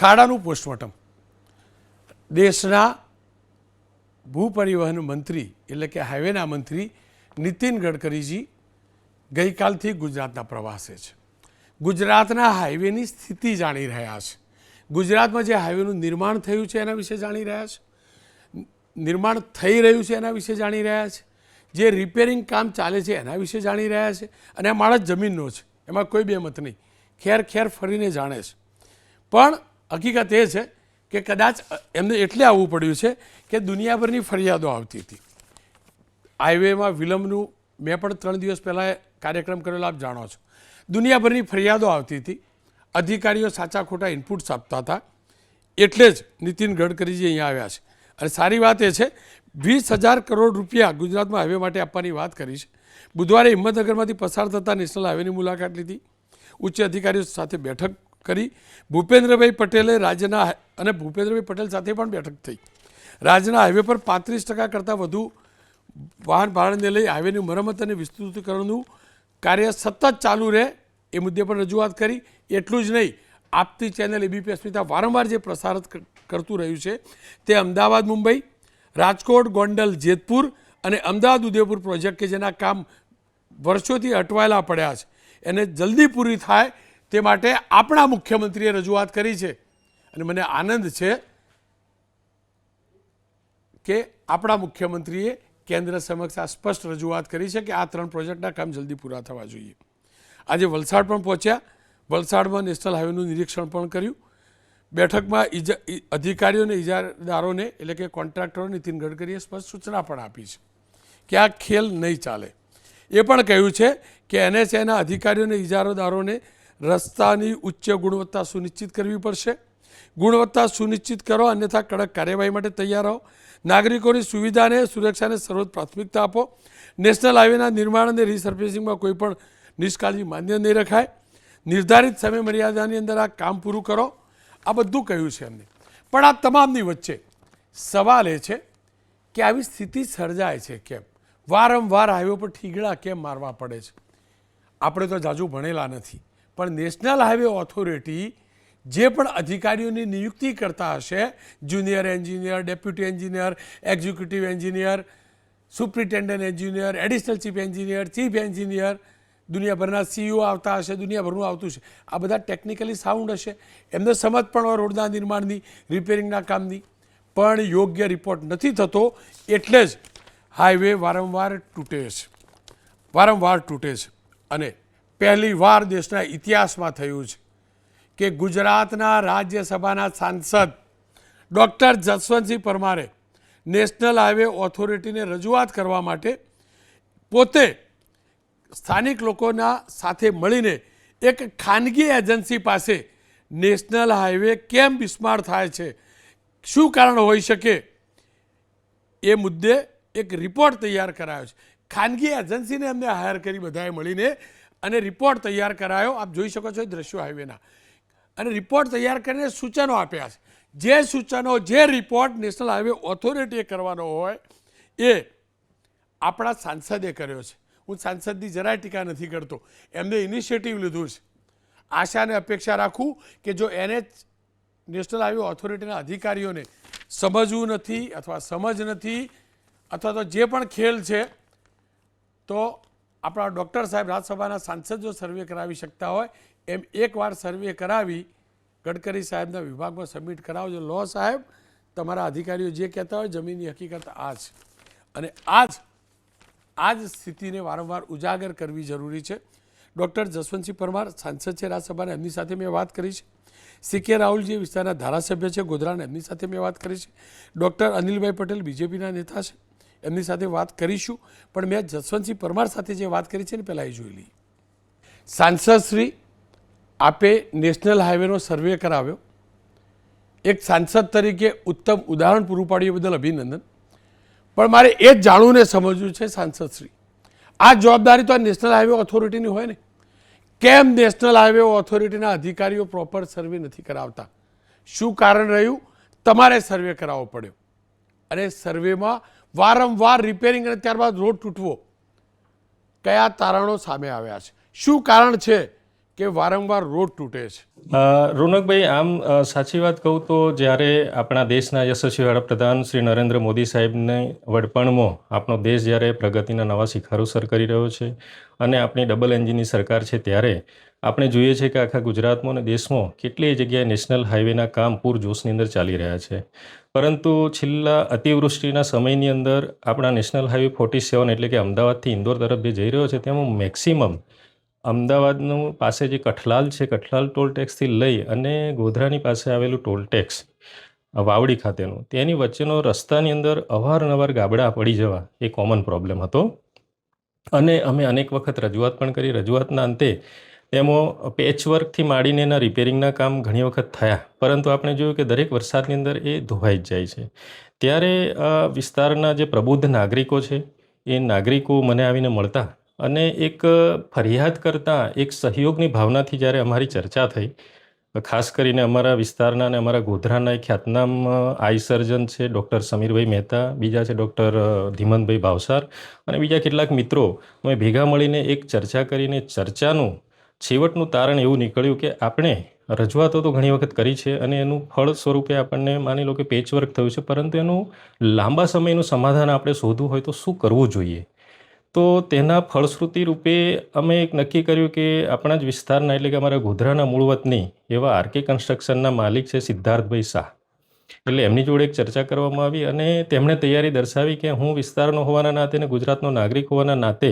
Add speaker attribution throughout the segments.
Speaker 1: ખાડાનું postmortem. દેશના ભૂપરિવહન મંત્રી, એટલે કે હાઈવેના મંત્રી નીતિન ગડકરીજી ગઈકાલથી ગુજરાતના પ્રવાસે છે. ગુજરાતના હાઈવેની સ્થિતિ જાણી રહ્યા છે. ગુજરાતમાં જે હાઈવેનું નિર્માણ થયું છે એના વિશે જાણી રહ્યા છે? નિર્માણ થઈ રહ્યું છે એના વિશે જાણી રહ્યા છે? જે રિપેરિંગ કામ ચાલે છે એના વિશે જાણી રહ્યા છે? અને આ માણસ જમીનનો છે. એમાં કોઈ બે મત નહીં. ખેર ખેર ફરીને જાણે છે. પણ હકીકત એ છે કે કદાચ એમને એટલે આવવું પડ્યું છે કે દુનિયાભરની ફરિયાદો આવતી હતી. હાઈવેમાં વિલંબનું મેં પણ ત્રણ દિવસ પહેલાં કાર્યક્રમ કરેલો, આપ જાણો છો. દુનિયાભરની ફરિયાદો આવતી હતી. અધિકારીઓ સાચા ખોટા ઇનપુટ્સ આપતા હતા. એટલે જ નીતિન ગડકરીજી અહીંયા આવ્યા છે. અને સારી વાત એ છે, વીસ હજાર કરોડ રૂપિયા ગુજરાતમાં હાઈવે માટે આપવાની વાત કરી છે. બુધવારે હિંમતનગરમાંથી પસાર થતા નેશનલ હાઈવેની મુલાકાત લીધી. ઉચ્ચ અધિકારીઓ સાથે બેઠક કરી ભૂપેન્દ્રભાઈ પટેલે રાજ્યના અને ભૂપેન્દ્રભાઈ પટેલ સાથે પણ બેઠક થઈ. રાજ્યના હાઈવે પર પાંત્રીસ ટકા કરતાં વધુ વાહન ભારણને લઈ હાઈવેની મરમત અને વિસ્તૃતીકરણનું કાર્ય સતત ચાલુ રહે એ મુદ્દે પણ રજૂઆત કરી. એટલું જ નહીં, આપતી ચેનલ એબીપી અસ્મિતા વારંવાર જે પ્રસારિત કરતું રહ્યું છે તે અમદાવાદ, મુંબઈ, રાજકોટ, ગોંડલ, જેતપુર અને અમદાવાદ ઉદયપુર પ્રોજેક્ટ કે જેના કામ વર્ષોથી અટવાયેલા પડ્યા છે. એને જલ્દી પૂરી થાય તે માટે આપણા મુખ્યમંત્રીએ રજૂઆત કરી છે. અને મને આનંદ છે કે આપણા મુખ્યમંત્રીએ કેન્દ્ર સમક્ષ આ સ્પષ્ટ રજૂઆત કરી છે કે આ ત્રણ પ્રોજેક્ટના કામ જલ્દી પૂરા થવા જોઈએ. આજે વલસાડ પણ પહોંચ્યા. વલસાડમાં નેશનલ હાઈવેનું નિરીક્ષણ પણ કર્યું. બેઠકમાં ઇજા અધિકારીઓને ઇજાદારોને એટલે કે કોન્ટ્રાક્ટરો નીતિન ગડકરીએ સ્પષ્ટ સૂચના પણ આપી છે કે આ ખેલ નહીં ચાલે. એ પણ કહ્યું છે કે એનએચએના અધિકારીઓને ઇજારોદારોને રસ્તાની ઉચ્ચ ગુણવત્તા સુનિશ્ચિત કરવી પડશે. ગુણવત્તા સુનિશ્ચિત કરો, અન્યથા કડક કાર્યવાહી માટે તૈયાર રહો. નાગરિકોની સુવિધાને સુરક્ષાને સર્વોચ્ચ પ્રાથમિકતા આપો. નેશનલ હાઈવેના નિર્માણ અને રીસર્ફેસિંગમાં કોઈ પણ નિષ્કાળજી માન્ય નહીં રખાય. નિર્ધારિત સમય મર્યાદાની અંદર આ કામ પૂરું કરો. આ બધું કહ્યું છે એમને પણ આ તમામની વચ્ચે સવાલ એ છે કે આવી સ્થિતિ સર્જાય છે કેમ? વારંવાર હાઈવે પર ઠીગડા કેમ મારવા પડે છે? આપણે તો જાજુ ભણેલા નથી. પણ નેશનલ હાઈવે ઓથોરિટી જે પણ અધિકારીઓની નિયુક્તિ કરતા હશે, junior engineer, deputy engineer, executive engineer, superintendent engineer, additional chief engineer chief engineer, દુનિયાભરના સીઈઓ આવતા હશે, દુનિયાભરનું આવતું છે આ બધા ટેકનિકલી સાઉન્ડ હશે. એમને સમજ પણ હોય રોડના નિર્માણની, રિપેરિંગના કામની. પણ યોગ્ય રિપોર્ટ નથી થતો એટલે જ હાઈવે વારંવાર તૂટે છે. વારંવાર તૂટે છે. અને પહેલી વાર દેશના ઇતિહાસમાં થયું છે કે ગુજરાતના રાજ્યસભાના સાંસદ ડૉક્ટર જસવંતસિંહ પરમારે નેશનલ હાઈવે ઓથોરિટીને રજૂઆત કરવા માટે પોતે સ્થાનિક લોકોના સાથે મળીને એક ખાનગી એજન્સી પાસે નેશનલ હાઈવે કેમ બિસ્માર થાય છે, શું કારણ હોઈ શકે, એ મુદ્દે એક રિપોર્ટ તૈયાર કરાયો છે. ખાનગી એજન્સીને અમને હાયર કરી બધાએ મળીને અને રિપોર્ટ તૈયાર કરાયો. આપ જોઈ શકો છો એ દ્રશ્યો હાઈવેના અને રિપોર્ટ તૈયાર કરીને સૂચનો આપ્યા છે. જે સૂચનો, જે રિપોર્ટ નેશનલ હાઈવે ઓથોરિટીએ કરવાનો હોય, એ આપણા સાંસદે કર્યો છે. હું સાંસદની જરાય ટીકા નથી કરતો. એમને ઇનિશિયેટિવ લીધું છે. આશાને અપેક્ષા રાખું કે જો એને નેશનલ હાઈવે ઓથોરિટીના અધિકારીઓને સમજવું નથી અથવા સમજ નથી અથવા તો જે પણ ખેલ છે, તો આપણા ડૉક્ટર સાહેબ રાજ્યસભાના સાંસદ જો સર્વે કરાવી શકતા હોય, એમ એકવાર સર્વે કરાવી ગડકરી સાહેબના વિભાગમાં સબમિટ કરાવજો. લો સાહેબ, તમારા અધિકારીઓ જે કહેતા હોય જમીનની હકીકત આ છે અને આ જ આ જ સ્થિતિને વારંવાર ઉજાગર કરવી જરૂરી છે. ડૉક્ટર જસવંતસિંહ પરમાર સાંસદ છે રાજ્યસભાના, એમની સાથે મેં વાત કરી છે. સી કે રાહુલ જે વિસ્તારના ધારાસભ્ય છે ગોધરાના, એમની સાથે મેં વાત કરી છે. ડૉક્ટર અનિલભાઈ પટેલ બીજેપીના નેતા છે. એમની સાથે વાત કરીશું. પણ મેં જસવંતસિંહ પરમાર સાથે જે વાત કરી છે ને પહેલાં એ જોઈ લઈ સાંસદ શ્રી આપે નેશનલ હાઈવેનો સર્વે કરાવ્યો. એક સાંસદ તરીકે ઉત્તમ ઉદાહરણ પૂરું પાડ્યું બદલ અભિનંદન. પણ મારે એ જ જાણવું સમજવું છે સાંસદ શ્રી. આ જવાબદારી તો આ નેશનલ હાઈવે ઓથોરિટીની હોય ને. કેમ નેશનલ હાઈવે ઓથોરિટીના અધિકારીઓ પ્રોપર સર્વે નથી કરાવતા? શું કારણ રહ્યું? તમારે સર્વે કરાવવો પડ્યો. અને સર્વેમાં વારંવાર રિપેરિંગ અને ત્યારબાદ રોડ તૂટવો. કયા તારણો સામે આવ્યા છે? શું કારણ છે કે વારંવાર રોડ તૂટે છે?
Speaker 2: રોનકભાઈ, આમ સાચી વાત કહું તો જ્યારે આપણા દેશના યશસ્વી વડાપ્રધાન શ્રી નરેન્દ્ર મોદી સાહેબને વડપણમાં, આપણો દેશ જ્યારે પ્રગતિના નવા શિખરો સર કરી રહ્યો છે અને આપણી ડબલ એન્જિનની સરકાર છે ત્યારે આપણે જોઈએ છીએ કે આખા ગુજરાતમાં અને દેશમાં કેટલીય જગ્યાએ નેશનલ હાઈવેના કામ પૂરજોશની અંદર ચાલી રહ્યા છે. પરંતુ છેલ્લા અતિવૃષ્ટિના સમયની અંદર આપણા નેશનલ હાઈવે ફોર્ટી સેવન એટલે કે અમદાવાદથી ઇન્દોર તરફ જે જઈ રહ્યો છે તેમાં મેક્સિમમ અમદાવાદનું પાસે જે કઠલાલ છે, કઠલાલ ટોલ ટેક્સથી લઈ અને ગોધરાની પાસે આવેલું ટોલ ટેક્સ વાવડી ખાતેનું, તેની વચ્ચેનો રસ્તાની અંદર અવારનવાર ગાબડા પડી જવા એ કોમન પ્રોબ્લેમ હતો. અને અમે અનેક વખત રજૂઆત પણ કરી. રજૂઆતના અંતે તેમાં પેચવર્કથી માંડીને એના રિપેરિંગના કામ ઘણી વખત થયા. પરંતુ આપણે જોયું કે દરેક વરસાદની અંદર એ ધોવાઈ જ જાય છે. ત્યારે આ વિસ્તારના જે પ્રબુદ્ધ નાગરિકો છે, એ નાગરિકો મને આવીને મળતા અને એક ફરિયાદ કરતાં, એક સહયોગની ભાવનાથી જ્યારે અમારી ચર્ચા થઈ, ખાસ કરીને અમારા વિસ્તારના અને અમારા ગોધરાના એક ખ્યાતનામ આઈ સર્જન છે, ડૉક્ટર સમીરભાઈ મહેતા, બીજા છે ડૉક્ટર ધીમનભાઈ ભાવસાર અને બીજા કેટલાક મિત્રો. અમે ભેગા મળીને એક ચર્ચા કરીને ચર્ચાનું છેવટનું તારણ એવું નીકળ્યું કે આપણે રજૂઆતો તો ઘણી વખત કરી છે અને એનું ફળ સ્વરૂપે આપણને માની લો કે પેચવર્ક થયું છે, પરંતુ એનું લાંબા સમયનું સમાધાન આપણે શોધવું હોય તો શું કરવું જોઈએ? તો તેના ફળશ્રુતિ રૂપે અમે એક નક્કી કર્યું કે આપણા જ વિસ્તારના એટલે કે અમારા ગોધરાના મૂળ વતની એવા આરકે કન્સ્ટ્રક્શનના માલિક છે સિદ્ધાર્થભાઈ શાહ. એટલે એમની જોડે એક ચર્ચા કરવામાં આવી અને તેમણે તૈયારી દર્શાવી કે હું વિસ્તારનો હોવાના નાતે અને ગુજરાતનો નાગરિક હોવાના નાતે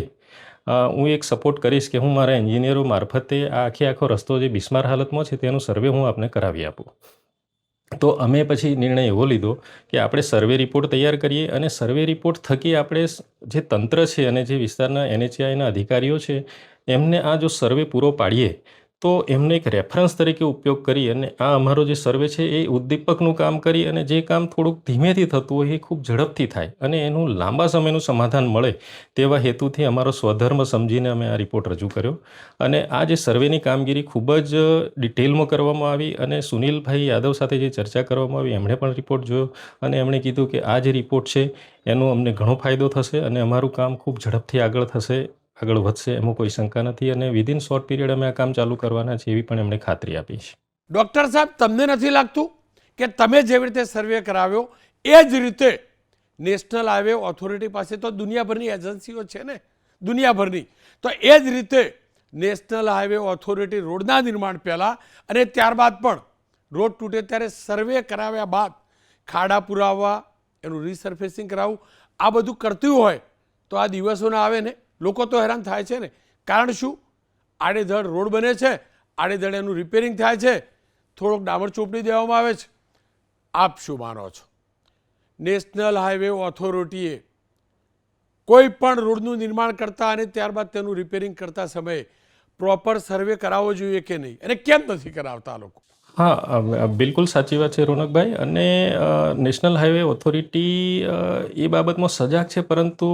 Speaker 2: હું એક સપોર્ટ કરીશ કે હું મારા એન્જિનિયરો મારફતે આ આખે આખો રસ્તો જે બિસ્માર હાલતમાં છે તેનો સર્વે હું આપને કરાવી આપું. તો અમે પછી નિર્ણય એવો લીધો કે આપણે સર્વે રિપોર્ટ તૈયાર કરીએ અને સર્વે રિપોર્ટ થકી આપણે જે તંત્ર છે અને જે વિસ્તારના એનએચઆઈના અધિકારીઓ છે, એમને આ જો સર્વે પૂરો પાડીએ તો એમને એક રેફરન્સ તરીકે ઉપયોગ કરી અને આ અમારો જે સર્વે છે એ ઉદ્દીપકનું કામ કરી અને જે કામ થોડુંક ધીમેથી થતું હોય એ ખૂબ ઝડપથી થાય અને એનું લાંબા સમયનું સમાધાન મળે તેવા હેતુથી અમારો સ્વધર્મ સમજીને અમે આ રિપોર્ટ રજૂ કર્યો. અને આ જે સર્વેની કામગીરી ખૂબ જ ડિટેલમાં કરવામાં આવી અને સુનિલભાઈ યાદવ સાથે જે ચર્ચા કરવામાં આવી, એમણે પણ રિપોર્ટ જોયો અને એમણે કીધું કે આ જે રિપોર્ટ છે એનો અમને ઘણો ફાયદો થશે અને અમારું કામ ખૂબ ઝડપથી આગળ થશે. આગળ વધશે એમાં કોઈ શંકા નથી અને વિધિન શોર્ટ પીરિયડ અમે આ કામ ચાલુ કરવાના છે એવી પણ એમણે ખાતરી આપી છે.
Speaker 1: ડૉક્ટર સાહેબ, તમને નથી લાગતું કે તમે જેવી રીતે સર્વે કરાવ્યો, એ જ રીતે નેશનલ હાઈવે ઓથોરિટી પાસે તો દુનિયાભરની એજન્સીઓ છે ને, દુનિયાભરની. તો એ જ રીતે નેશનલ હાઈવે ઓથોરિટી રોડના નિર્માણ પહેલાં અને ત્યારબાદ પણ રોડ તૂટે ત્યારે સર્વે કરાવ્યા બાદ ખાડા પુરાવવા, એનું રિસર્ફેસિંગ કરાવવું, આ બધું કરતું હોય તો આ દિવસોના આવે ને. લોકો તો હેરાન થાય છે ને. કારણ શું? આડેધડ રોડ બને છે, આડેધડ એનું રિપેરિંગ થાય છે. થોડોક ડામર ચોપડી દેવામાં આવે છે. આપ શું માનો છો? નેશનલ હાઈવે ઓથોરિટીએ કોઈ પણ રોડનું નિર્માણ કરતા અને ત્યારબાદ તેનું રિપેરિંગ કરતા સમયે પ્રોપર સર્વે કરાવવો જોઈએ કે નહીં? અને કેમ નથી કરાવતા લોકો?
Speaker 2: હા બિલકુલ સાચી વાત છે રોનકભાઈ. અને નેશનલ હાઈવે ઓથોરિટી એ બાબતમાં સજાગ છે, પરંતુ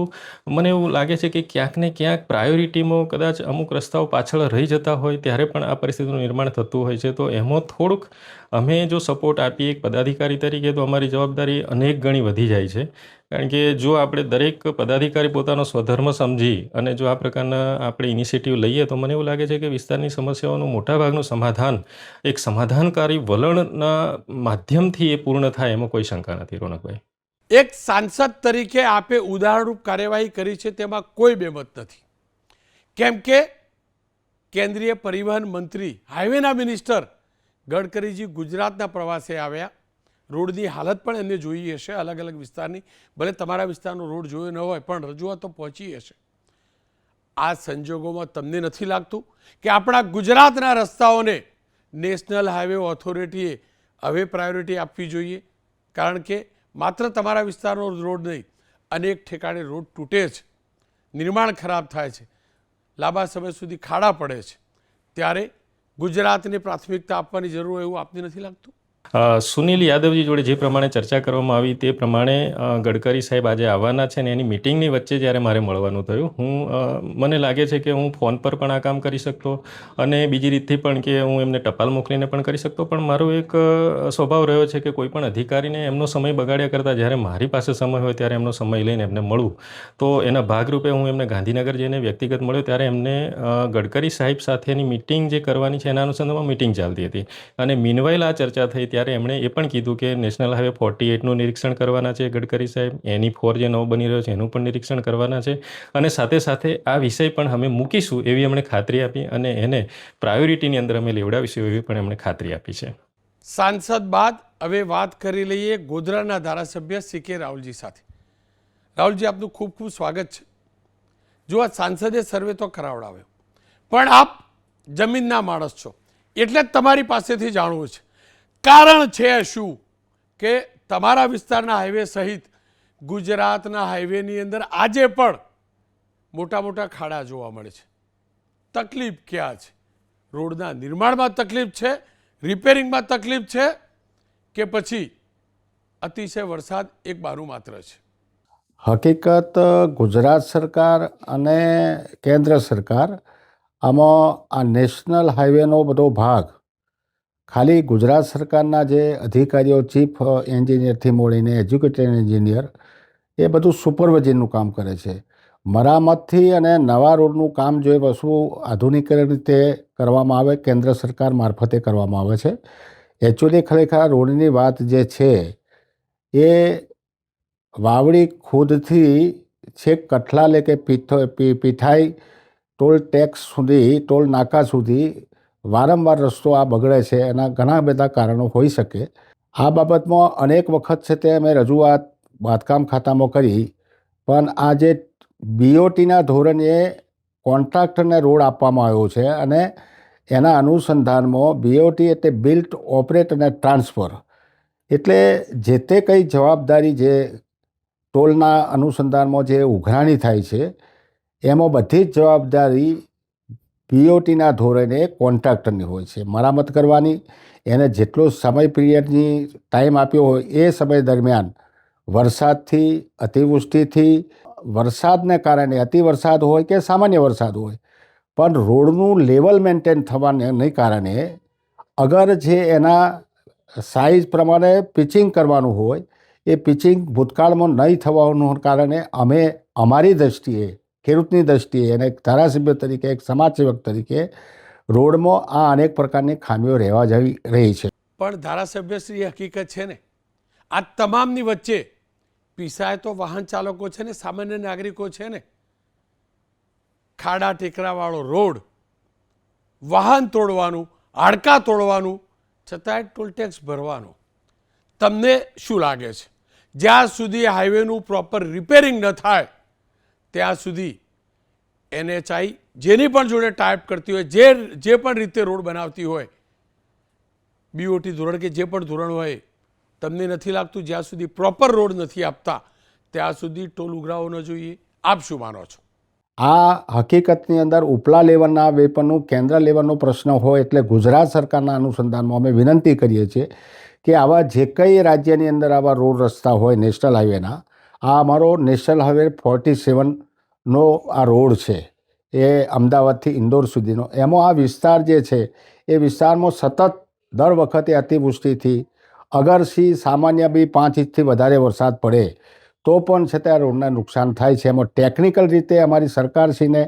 Speaker 2: મને એવું લાગે છે કે ક્યાંક ને ક્યાંક પ્રાયોરિટીમાં કદાચ અમુક રસ્તાઓ પાછળ રહી જતા હોય, ત્યારે પણ આ પરિસ્થિતિનું નિર્માણ થતું હોય છે. તો એમાં થોડુંક અમે જો સપોર્ટ આપીએ એક પદાધિકારી તરીકે, તો અમારી જવાબદારી અનેક ગણી વધી જાય છે. કારણ કે જો આપણે દરેક પદાધિકારી પોતાનો સ્વધર્મ સમજી અને જો આ પ્રકારના આપણે ઇનિશિયેટિવ લઈએ, તો મને એવું લાગે છે કે વિસ્તારની સમસ્યાઓનું મોટાભાગનું સમાધાન, એક સમાધાનકારી વલણના માધ્યમથી એ પૂર્ણ થાય એમાં કોઈ શંકા નથી, રોનકભાઈ.
Speaker 1: એક સાંસદ તરીકે આપે ઉદાહરણરૂપ કાર્યવાહી કરી છે તેમાં કોઈ બેમત નથી. કેમ કે કેન્દ્રીય પરિવહન મંત્રી હાઈવેના મિનિસ્ટર ગડકરીજી ગુજરાતના પ્રવાસે આવ્યા. રોડની હાલત પણ એમને જોઈ હશે અલગ અલગ વિસ્તારની. ભલે તમારા વિસ્તારનો રોડ જોયો ન હોય, પણ રજૂઆતો પહોંચી હશે. આ સંજોગોમાં તમને નથી લાગતું કે આપણા ગુજરાતના રસ્તાઓને નેશનલ હાઈવે ઓથોરિટીએ હવે પ્રાયોરિટી આપવી જોઈએ? કારણ કે માત્ર તમારા વિસ્તારનો રોડ નહીં, અનેક ઠેકાણે રોડ તૂટે છે. નિર્માણ ખરાબ થાય છે. લાંબા સમય સુધી ખાડા પડે છે. ત્યારે ગુજરાતને પ્રાથમિકતા આપવાની જરૂર એવું આપને નથી લાગતું?
Speaker 2: સુનિલ યાદવજી જોડે જે પ્રમાણે ચર્ચા કરવામાં આવી તે પ્રમાણે ગડકરી સાહેબ આજે આવવાના છે ને એની મિટિંગની વચ્ચે જ્યારે મારે મળવાનું થયું, હું મને લાગે છે કે હું ફોન પર પણ આ કામ કરી શકતો અને બીજી રીતથી પણ કે હું એમને ટપાલ મોકલીને પણ કરી શકતો, પણ મારો એક સ્વભાવ રહ્યો છે કે કોઈ પણ અધિકારીને એમનો સમય બગાડ્યા કરતાં જ્યારે મારી પાસે સમય હોય ત્યારે એમનો સમય લઈને એમને મળવું તો એના ભાગરૂપે હું એમને ગાંધીનગર જઈને વ્યક્તિગત મળ્યો ત્યારે એમને ગડકરી સાહેબ સાથેની મિટિંગ જે કરવાની છે એના અનુસંધાનમાં મિટિંગ ચાલતી હતી. અને મીનવાઇલ આ ચર્ચા થઈ ત્યારે એમણે એ પણ કીધું કે નેશનલ હાઈવે ફોર્ટી એઇટનું નિરીક્ષણ કરવાના છે, ગડકરી સાહેબ. એની ફોર જે નવો બની રહ્યો છે, એનું પણ નિરીક્ષણ કરવાના છે. અને સાથે સાથે આ વિષય પણ અમે મૂકીશું એવી એમણે ખાતરી આપી અને એને પ્રાયોરિટીની અંદર અમે લેવડાવીશું એવી પણ એમણે ખાતરી આપી છે.
Speaker 1: સાંસદ બાદ હવે વાત કરી લઈએ ગોધરાના ધારાસભ્ય સી કે રાહુલજી સાથે. રાહુલજી, આપનું ખૂબ ખૂબ સ્વાગત છે. જો આ સાંસદે સર્વે તો કરાવડાવ્યો. પણ આપ જમીનના માણસ છો. એટલે જ તમારી પાસેથી જાણવું છે. કારણ છે શું? કે તમારા વિસ્તારના હાઈવે સહિત ગુજરાતના હાઈવેની અંદર આજે પણ મોટા મોટા ખાડા જોવા મળે છે. તકલીફ ક્યાં છે? રોડના નિર્માણમાં તકલીફ છે રિપેરિંગમાં તકલીફ છે કે પછી અતિશય વરસાદ એક બારું માત્ર છે?
Speaker 3: હકીકત, ગુજરાત સરકાર અને કેન્દ્ર સરકાર આમાં આ નેશનલ હાઈવેનો બધો ભાગ ખાલી ગુજરાત સરકારના જે અધિકારીઓ, ચીફ એન્જિનિયરથી મળીને એજ્યુકેટેડ એન્જિનિયર, એ બધું સુપરવિઝનનું કામ કરે છે. મરામતથી અને નવા રોડનું કામ જો વસ્તુ આધુનિક રીતે કરવામાં આવે, કેન્દ્ર સરકાર મારફતે કરવામાં આવે છે. એકચ્યુઅલી ખરેખર રોડની વાત જે છે, એ વાવડી ખુદથી છેક કઠલાલે કે પીઠો પીઠાઈ ટોલ ટેક્સ સુધી, ટોલ નાકા સુધી વારંવાર રસ્તો આ બગડે છે એના ઘણા બધા કારણો હોઈ શકે. આ બાબતમાં અનેક વખત છે તે અમે રજૂઆત બાંધકામ ખાતામાં કરી, પણ આ જે બીઓટીના ધોરણે કોન્ટ્રાક્ટરને રોડ આપવામાં આવ્યો છે અને એના અનુસંધાનમાં બીઓટી એટલે બિલ્ટ ઓપરેટ અને ટ્રાન્સફર એટલે જે તે કંઈ જવાબદારી જે ટોલના અનુસંધાનમાં જે ઉઘરાણી થાય છે, એમાં બધી જ જવાબદારી પીઓટીના ધોરણે કોન્ટ્રાક્ટરની હોય છે. મરામત કરવાની, એને જેટલો સમય પિરિયડની ટાઈમ આપ્યો હોય, એ સમય દરમિયાન વરસાદથી, અતિવૃષ્ટિથી, વરસાદને કારણે અતિ વરસાદ હોય કે સામાન્ય વરસાદ હોય, પણ રોડનું લેવલ મેન્ટેન થવાને કારણે અગર જે એના સાઇઝ પ્રમાણે પિચિંગ કરવાનું હોય, એ પિચિંગ ભૂતકાળમાં નહીં થવાનું કારણે અમે, અમારી દ્રષ્ટિએ ખેડૂતની દ્રષ્ટિએ અને એક ધારાસભ્ય તરીકે, એક સમાજસેવક તરીકે રોડમાં આ અનેક પ્રકારની ખામીઓ રહેવા જવી રહી છે.
Speaker 1: પણ ધારાસભ્યશ્રી હકીકત છે ને, આ તમામની વચ્ચે પીસાય તો વાહન ચાલકો છે ને, સામાન્ય નાગરિકો છે ને. ખાડા ટેકરાવાળો રોડ, વાહન તોડવાનું, હાડકા તોડવાનું, છતાંય ટોલટેક્સ ભરવાનો. તમને શું લાગે છે? જ્યાં સુધી હાઈવેનું પ્રોપર રિપેરિંગ ન થાય ત્યાં સુધી એનએચઆઈ જેની પણ જોડે ટાઈપ કરતી હોય, જે જે પણ રીતે રોડ બનાવતી હોય બીઓટી ધોરણ કે જે પણ ધોરણ હોય, તમને નથી લાગતું જ્યાં સુધી પ્રોપર રોડ નથી આપતા, ત્યાં સુધી ટોલ ઉઘરાવો ન જોઈએ. આપ શું માનો છો?
Speaker 3: આ હકીકતની અંદર ઉપલા લેવલના વેપનનું, કેન્દ્ર લેવલનો પ્રશ્ન હોય એટલે ગુજરાત સરકારના અનુસંધાનમાં અમે વિનંતી કરીએ છીએ કે આવા જે કંઈ રાજ્યની અંદર આવા રોડ રસ્તા હોય, નેશનલ હાઈવેના આ અમારો નેશનલ હાઈવે ફોર્ટી સેવનનો આ રોડ છે. એ અમદાવાદથી ઇન્દોર સુધીનો. એમાં આ વિસ્તાર જે છે, એ વિસ્તારમાં સતત દર વખતે અતિવૃષ્ટિથી અગરસી સામાન્ય બી પાંચ ઇંચથી વધારે વરસાદ પડે, તો પણ છતાં રોડને નુકસાન થાય છે. એમાં ટેકનિકલ રીતે અમારી સરકારશ્રીને,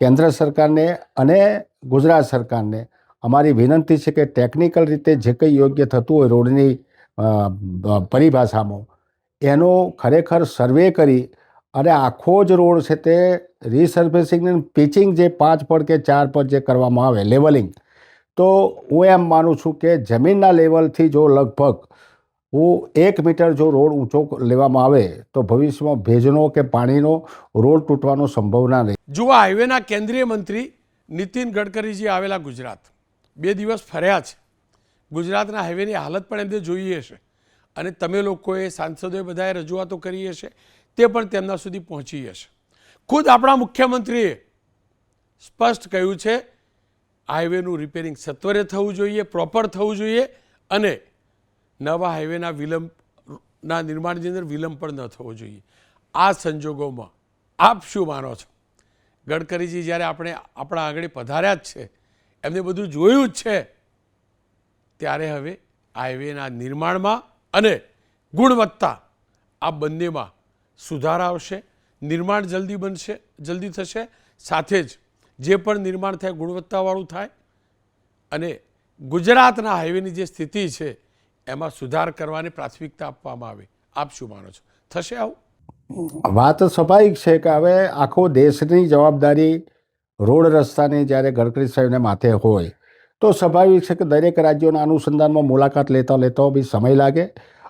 Speaker 3: કેન્દ્ર સરકારને અને ગુજરાત સરકારને અમારી વિનંતી છે કે ટેકનિકલ રીતે જે કંઈ યોગ્ય થતું હોય રોડની પરિભાષામાં એનો ખરેખર સર્વે કરી અને આખો જ રોડ છે તે રિસર્ફેસિંગ પિચિંગ જે પાંચ પડ કે ચાર પર જે કરવામાં આવે લેવલિંગ તો હું એમ માનું છું કે જમીનના લેવલથી જો લગભગ હું એક મીટર જો રોડ ઊંચો લેવામાં આવે, તો ભવિષ્યમાં ભેજનો કે પાણીનો રોડ તૂટવાનો સંભાવના નહીં
Speaker 1: જુઓ, હાઈવેના કેન્દ્રીય મંત્રી નીતિન ગડકરીજી આવેલા ગુજરાત. બે દિવસ ફર્યા છે. ગુજરાતના હાઈવેની હાલત પણ એમને જોઈએ હશે. અને તમે લોકોએ, સાંસદોએ બધાએ રજૂઆતો કરી હશે, તે પણ તેમના સુધી પહોંચી હશે. ખુદ આપણા મુખ્યમંત્રીએ સ્પષ્ટ કહ્યું છે, હાઈવેનું રિપેરિંગ સત્વરે થવું જોઈએ પ્રોપર થવું જોઈએ અને નવા હાઈવેના વિલંબના નિર્માણની અંદર વિલંબ પણ ન થવો જોઈએ. આ સંજોગોમાં આપ શું માનો છો? ગડકરીજી, જ્યારે આપણે આપણા આગળ પધાર્યા જ છે, એમને બધું જોયું જ છે, ત્યારે હવે હાઈવેના નિર્માણમાં અને ગુણવત્તા આ બંનેમાં સુધાર આવશે, નિર્માણ જલ્દી બનશે, જલ્દી થશે. સાથે જ જે પણ નિર્માણ થાય, ગુણવત્તાવાળું થાય અને ગુજરાતના હાઈવેની જે સ્થિતિ છે, એમાં સુધાર કરવાની પ્રાથમિકતા આપવામાં આવે. આપ શું માનો છો? થશે આવું?
Speaker 3: વાત સ્વાભાવિક છે કે હવે આખો દેશની જવાબદારી રોડ રસ્તાની જ્યારે ગડકરી સાહેબને માથે હોય તો સ્વાભાવિક છે કે દરેક રાજ્યોના અનુસંધાનમાં મુલાકાત લેતા લેતા બી સમય લાગે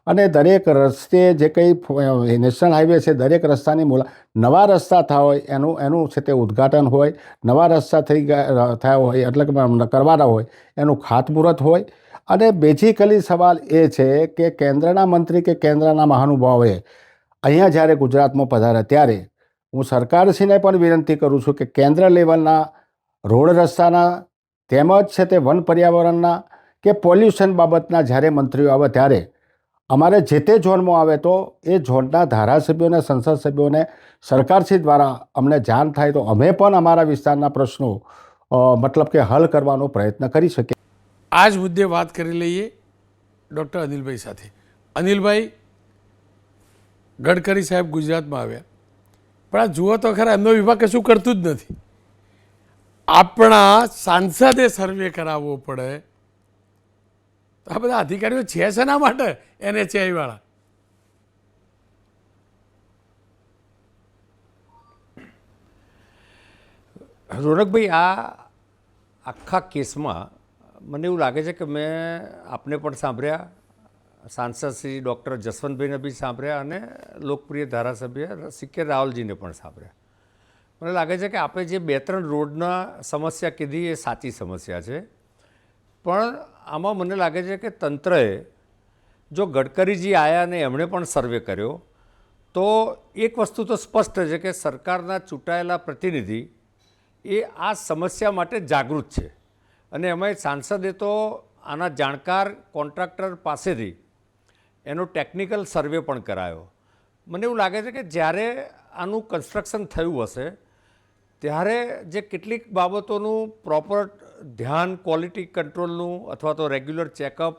Speaker 3: અને દરેક રસ્તે જે કંઈ નેશનલ હાઈવે છે, દરેક રસ્તાની મુલા નવા રસ્તા થયા હોય, એનું એનું છે તે ઉદ્ઘાટન હોય, નવા રસ્તા થઈ ગયા થયા હોય, એટલે કે કરવાના હોય, એનું ખાતમુહૂર્ત હોય. અને બેઝિકલી સવાલ એ છે કે કેન્દ્રના મંત્રી કે કેન્દ્રના મહાનુભાવોએ અહીંયા જ્યારે ગુજરાતમાં પધાર્યા ત્યારે હું સરકારશ્રીને પણ વિનંતી કરું છું કે કેન્દ્ર લેવલના રોડ રસ્તાના તેમજ છે તે વન પર્યાવરણના કે પોલ્યુશન બાબતના જ્યારે મંત્રીઓ આવે ત્યારે અમારે જે તે ઝોનમાં આવે તો એ ઝોનના ધારાસભ્યોને, સંસદ સભ્યોને, સરકારશ્રી દ્વારા અમને જાણ થાય તો અમે પણ અમારા વિસ્તારના પ્રશ્નો મતલબ કે હલ કરવાનો પ્રયત્ન કરી શકીએ.
Speaker 1: આ જ મુદ્દે વાત કરી લઈએ ડૉક્ટર અનિલભાઈ સાથે. અનિલભાઈ, ગડકરી સાહેબ ગુજરાતમાં આવ્યા. પણ આ જુઓ તો ખરા, એમનો વિભાગ કશું કરતું જ નથી. આપણા સાંસદે સર્વે કરાવવો પડે. તો આ બધા અધિકારીઓ છે શેના માટે? એનએચઆઈ વાળા.
Speaker 4: રોનકભાઈ, આ આખા કેસમાં મને એવું લાગે છે કે મેં આપને પણ સાંભળ્યા, સાંસદ શ્રી ડૉક્ટર જસવંતભાઈને બી સાંભળ્યા અને લોકપ્રિય ધારાસભ્ય સિક્કે રાવલજીને પણ સાંભળ્યા. મને લાગે છે કે આપણે જે બે ત્રણ રોડના સમસ્યા કીધી એ સાચી સમસ્યા છે. પણ આમાં મને લાગે છે કે તંત્રએ જો ગડકરીજી આવ્યા અને એમણે પણ સર્વે કર્યો, તો એક વસ્તુ તો સ્પષ્ટ છે કે સરકારના ચૂંટાયેલા પ્રતિનિધિ એ આ સમસ્યા માટે જાગૃત છે. અને એમાંય સાંસદે તો આના જાણકાર કોન્ટ્રાક્ટર પાસેથી એનો ટેકનિકલ સર્વે પણ કરાયો. મને એવું લાગે છે કે જ્યારે આનું કન્સ્ટ્રક્શન થયું હશે ત્યારે જે કેટલીક બાબતોનું પ્રોપર ધ્યાન ક્વોલિટી કંટ્રોલનું અથવા તો રેગ્યુલર ચેકઅપ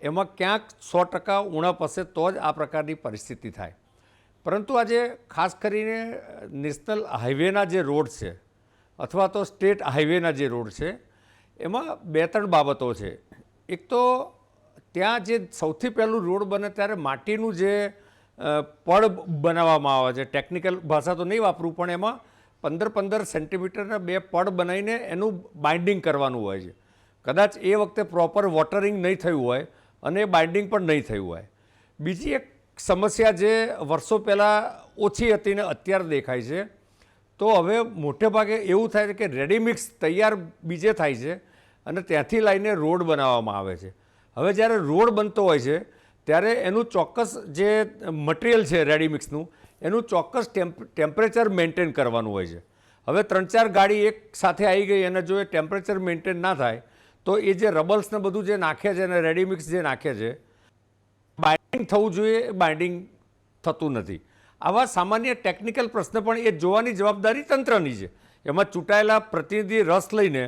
Speaker 4: એમાં ક્યાંક સો ટકા ઉણપ હશે તો જ આ પ્રકારની પરિસ્થિતિ થાય. પરંતુ આજે ખાસ કરીને નેશનલ હાઈવેના જે રોડ છે અથવા તો સ્ટેટ હાઈવેના જે રોડ છે, એમાં બે ત્રણ બાબતો છે. એક તો ત્યાં જે સૌથી પહેલું રોડ બને ત્યારે માટીનું જે પડ બનાવવામાં આવે છે. ટેકનિકલ ભાષા તો નહીં વાપરું, પણ એમાં પંદર પંદર સેન્ટીમીટરના બે પડ બનાવીને એનું બાઇન્ડિંગ કરવાનું હોય છે. કદાચ એ વખતે પ્રોપર વોટરિંગ નહીં થયું હોય અને બાઇન્ડિંગ પણ નહીં થયું હોય. બીજી એક સમસ્યા જે વર્ષો પહેલાં ઓછી હતી ને અત્યારે દેખાય છે, તો હવે મોટે ભાગે એવું થાય છે કે રેડીમિક્સ તૈયાર બીજે થાય છે અને ત્યાંથી લઈને રોડ બનાવવામાં આવે છે. હવે જ્યારે રોડ બનતો હોય છે, ત્યારે એનું ચોક્કસ જે મટીરિયલ છે રેડીમિક્સનું એનું ચોક્કસ ટેમ્પરેચર મેન્ટેન કરવાનું હોય છે. હવે ત્રણ ચાર ગાડી એક સાથે આવી ગઈ અને જો એ ટેમ્પરેચર મેન્ટેન ના થાય, તો એ જે રબલ્સને બધું જે નાખે છે અને રેડીમિક્સ જે નાખે છે બાઇન્ડિંગ થવું જોઈએ એ બાઇન્ડિંગ થતું નથી. આવા સામાન્ય ટેકનિકલ પ્રશ્ન પણ એ જોવાની જવાબદારી તંત્રની છે. એમાં ચૂંટાયેલા પ્રતિનિધિ રસ લઈને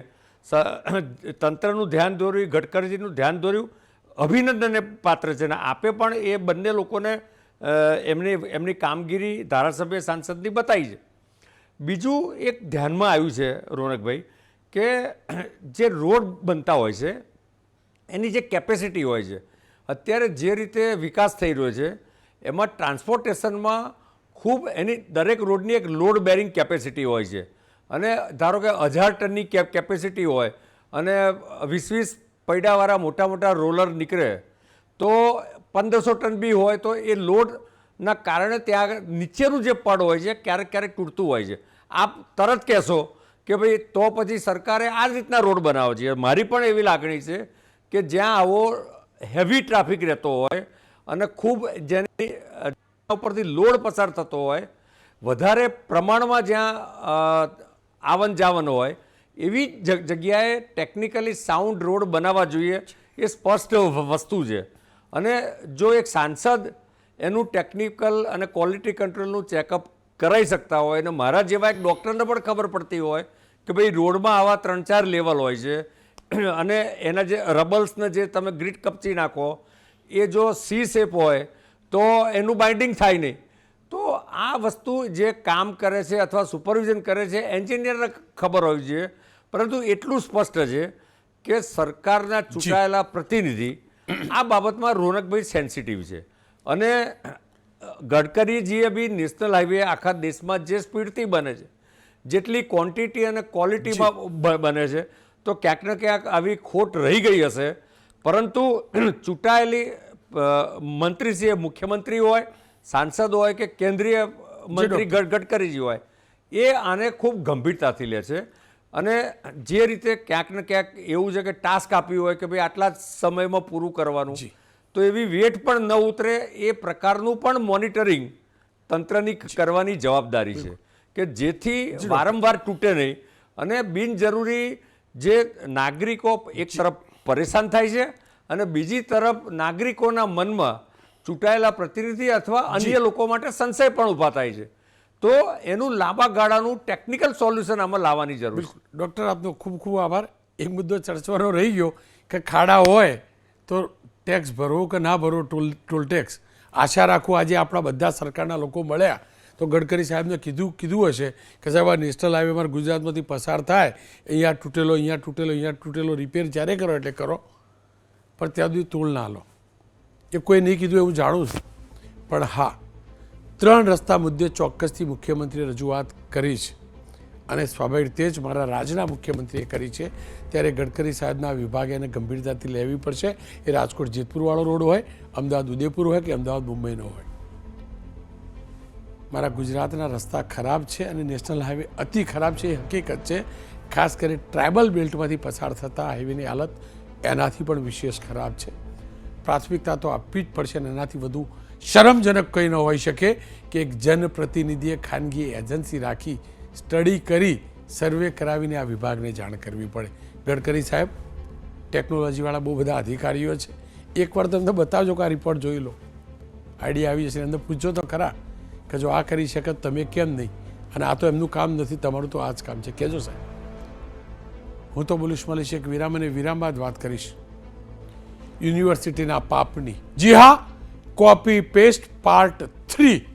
Speaker 4: તંત્રનું ધ્યાન દોર્યું, ગડકરીજીનું ધ્યાન દોર્યું, અભિનંદનને પાત્ર છે અને આપે પણ એ બંને લોકોને એમની એમની કામગીરી ધારાસભ્ય સાંસદની બતાવી છે. બીજું એક ધ્યાનમાં આવ્યું છે, રોનકભાઈ, કે જે રોડ બનતા હોય છે, એની જે કેપેસિટી હોય છે, અત્યારે જે રીતે વિકાસ થઈ રહ્યો છે, એમાં ટ્રાન્સપોર્ટેશનમાં ખૂબ એની દરેક રોડની એક લોડ બેરિંગ કેપેસિટી હોય છે. અને ધારો કે હજાર ટનની કેપ, કેપેસિટી હોય અને વીસ વીસ પૈડાવાળા મોટા મોટા રોલર નીકળે, તો પંદરસો ટન બી હોય તો એ લોડના કારણે ત્યાં નીચેનું જે પડ હોય છે, ક્યારેક ક્યારેક તૂટતું હોય છે. આપ તરત કહેશો કે ભાઈ તો પછી સરકારે આ રીતના રોડ બનાવવો જોઈએ મારી પણ એવી લાગણી છે કે જ્યાં આવો હેવી ટ્રાફિક રહેતો હોય અને ખૂબ જેની ઉપરથી લોડ પસાર થતો હોય, વધારે પ્રમાણમાં જ્યાં આવન જાવન હોય, એવી જગ્યાએ ટેકનિકલી સાઉન્ડ રોડ બનાવવા જોઈએ એ સ્પષ્ટ વસ્તુ છે. અને જો એક સાંસદ એનું ટેકનિકલ અને ક્વોલિટી કંટ્રોલનું ચેકઅપ કરાવી શકતા હોય અને મારા જેવા એક ડૉક્ટરને પણ ખબર પડતી હોય કે ભાઈ રોડમાં આવા ત્રણ ચાર લેવલ હોય છે અને એના જે રબલ્સને જે તમે ગ્રીટ કપચી નાખો એ જો સી શેપ હોય તો એનું બાઇન્ડિંગ થાય નહીં. તો આ વસ્તુ જે કામ કરે છે અથવા સુપરવિઝન કરે છે એન્જિનિયરને ખબર હોવી જોઈએ. પરંતુ એટલું સ્પષ્ટ છે કે સરકારના ચૂંટાયેલા પ્રતિનિધિ આ બાબતમાં રોનકભાઈ સેન્સિટિવ છે. અને ગડકરીજીએ બી નેશનલ હાઈવે આખા દેશમાં જે સ્પીડથી બને છે જેટલી ક્વોન્ટિટી અને ક્વોલિટીમાં બને છે તો ક્યાંક ને ક્યાંક આવી ખોટ રહી ગઈ હશે. પરંતુ ચૂંટાયેલી અ, મંત્રી છે મુખ્યમંત્રી હોય સાંસદ હોય કે કેન્દ્રીય મંત્રી ગડ ગડકરીજી હોય એ આને ખૂબ ગંભીરતાથી લે છે. અને જે રીતે ક્યાંક ને ક્યાંક એવું છે કે ટાસ્ક આપ્યું હોય કે ભાઈ આટલા જ સમયમાં પૂરું કરવાનું. તો એવી વેટ પણ ન ઉતરે એ પ્રકારનું પણ મોનિટરિંગ તંત્રની કરવાની જવાબદારી છે. કે જેથી વારંવાર તૂટે નહીં અને બિનજરૂરી જે નાગરિકો એક તરફ પરેશાન થાય છે અને બીજી તરફ નાગરિકોના મનમાં ચૂંટાયેલા પ્રતિનિધિ અથવા અન્ય લોકો માટે સંશય પણ ઊભા થાય છે. તો એનું લાંબા ગાળાનું ટેકનિકલ સોલ્યુશન આમાં લાવવાની જરૂર છે
Speaker 1: ડૉક્ટર, આપનો ખૂબ ખૂબ આભાર. એક મુદ્દો ચર્ચવાનો રહી ગયો કે ખાડા હોય તો ટેક્સ ભરવો કે ના ભરવો, ટોલ ટોલ ટેક્સ આશા રાખું આજે આપણા બધા સરકારના લોકો મળ્યા તો ગડકરી સાહેબને કીધું કીધું હશે કે સાહેબ, આ નેશનલ હાઈવે ગુજરાતમાંથી પસાર થાય, અહીંયા તૂટેલો અહીંયા તૂટેલો અહીંયા તૂટેલો રિપેર જ્યારે કરો એટલે કરો. પણ ત્યાં સુધી ટોલ ના લો. એ કોઈ નહીં કીધું, એવું જાણું છું. પણ હા ત્રણ રસ્તા મુદ્દે ચોક્કસથી મુખ્યમંત્રીએ રજૂઆત કરી છે. અને સ્વાભાવિક તે જ મારા રાજ્યના મુખ્યમંત્રીએ કરી છે. ત્યારે ગડકરી સાહેબના વિભાગે એને ગંભીરતાથી લેવી પડશે. એ રાજકોટ જેતપુરવાળો રોડ હોય, અમદાવાદ ઉદયપુર હોય કે અમદાવાદ મુંબઈનો હોય. મારા ગુજરાતના રસ્તા ખરાબ છે અને નેશનલ હાઈવે અતિ ખરાબ છે, એ હકીકત છે. ખાસ કરી ટ્રાઇબલ બેલ્ટમાંથી પસાર થતા હાઈવેની હાલત એનાથી પણ વિશેષ ખરાબ છે. પ્રાથમિકતા તો આપવી જ પડશે અને એનાથી વધુ શરમજનક કંઈ ન હોઈ શકે કે એક જનપ્રતિનિધિએ ખાનગી એજન્સી રાખી સ્ટડી કરી સર્વે કરાવીને આ વિભાગને જાણ કરવી પડે. ગડકરી સાહેબ, ટેકનોલોજીવાળા બહુ બધા અધિકારીઓ છે. એકવાર તમને બતાવજો કે આ રિપોર્ટ જોઈ લો. આઈડિયા આવી જશે અંદર પૂછજો તો ખરા કે જો આ કરી શકે તમે કેમ નહીં? અને આ તો એમનું કામ નથી, તમારું તો આ જ કામ છે. કહેજો સાહેબ. હું તો બોલીશ, મળીશ એક વિરામ અને વિરામ બાદ વાત કરીશ. યુનિવર્સિટીના પાપની. જી હા! copy paste part 3